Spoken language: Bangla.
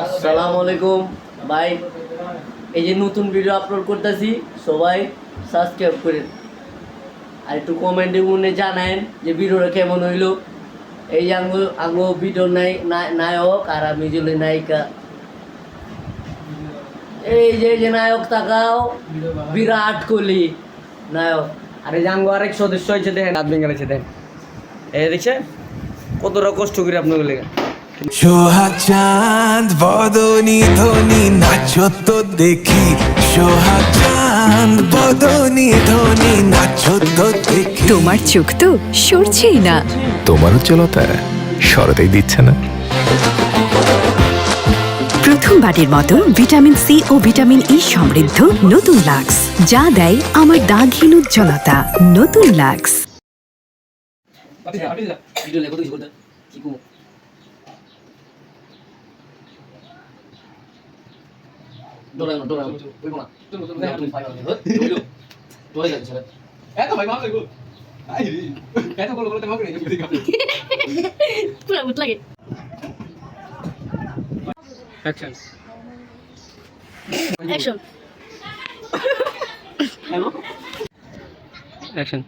আসসালামু আলাইকুম। ভাই, এই যে নতুন ভিডিও আপলোড করতেছি, সবাই সাবস্ক্রাইব করেন। আর একটু কমেন্টে মনে জানায়েন যে ভিডিওটা কেমন হইল। এই যে আঙ্গো আঙ্গো ভিডিও নাই নায়ক আর আমি জলে নায়িকা। এই যে যে নায়ক তাকাও, বিরাট কোহলি নায়ক। আর এই যে আঙ্গো আরেক সদস্য হয়েছে দেখেন হাত ভেঙে দেখেন এই দেখছে কতটা কষ্ট করে আপনাকে লেগে। সোহাগ চাঁদ বদনি ধ্বনি নাচো তো দেখি। সোহাগ চাঁদ বদনি ধ্বনি নাচো তো দেখি। তোমার চোখ তো সরছেই না। তোমার উজ্জ্বলতা সরতেই দিচ্ছে না। প্রথমবারের মতো ভিটামিন সি ও ভিটামিন ই সমৃদ্ধ নতুন লাক্স যা দেয় আমার দাগহীন উজ্জ্বলতা নতুন লাক্স। ডোরা না ডোরা ওই না তুমি পাই না ডোরা যাচ্ছে ছেলে পুরো ভূত লাগে। Action hello action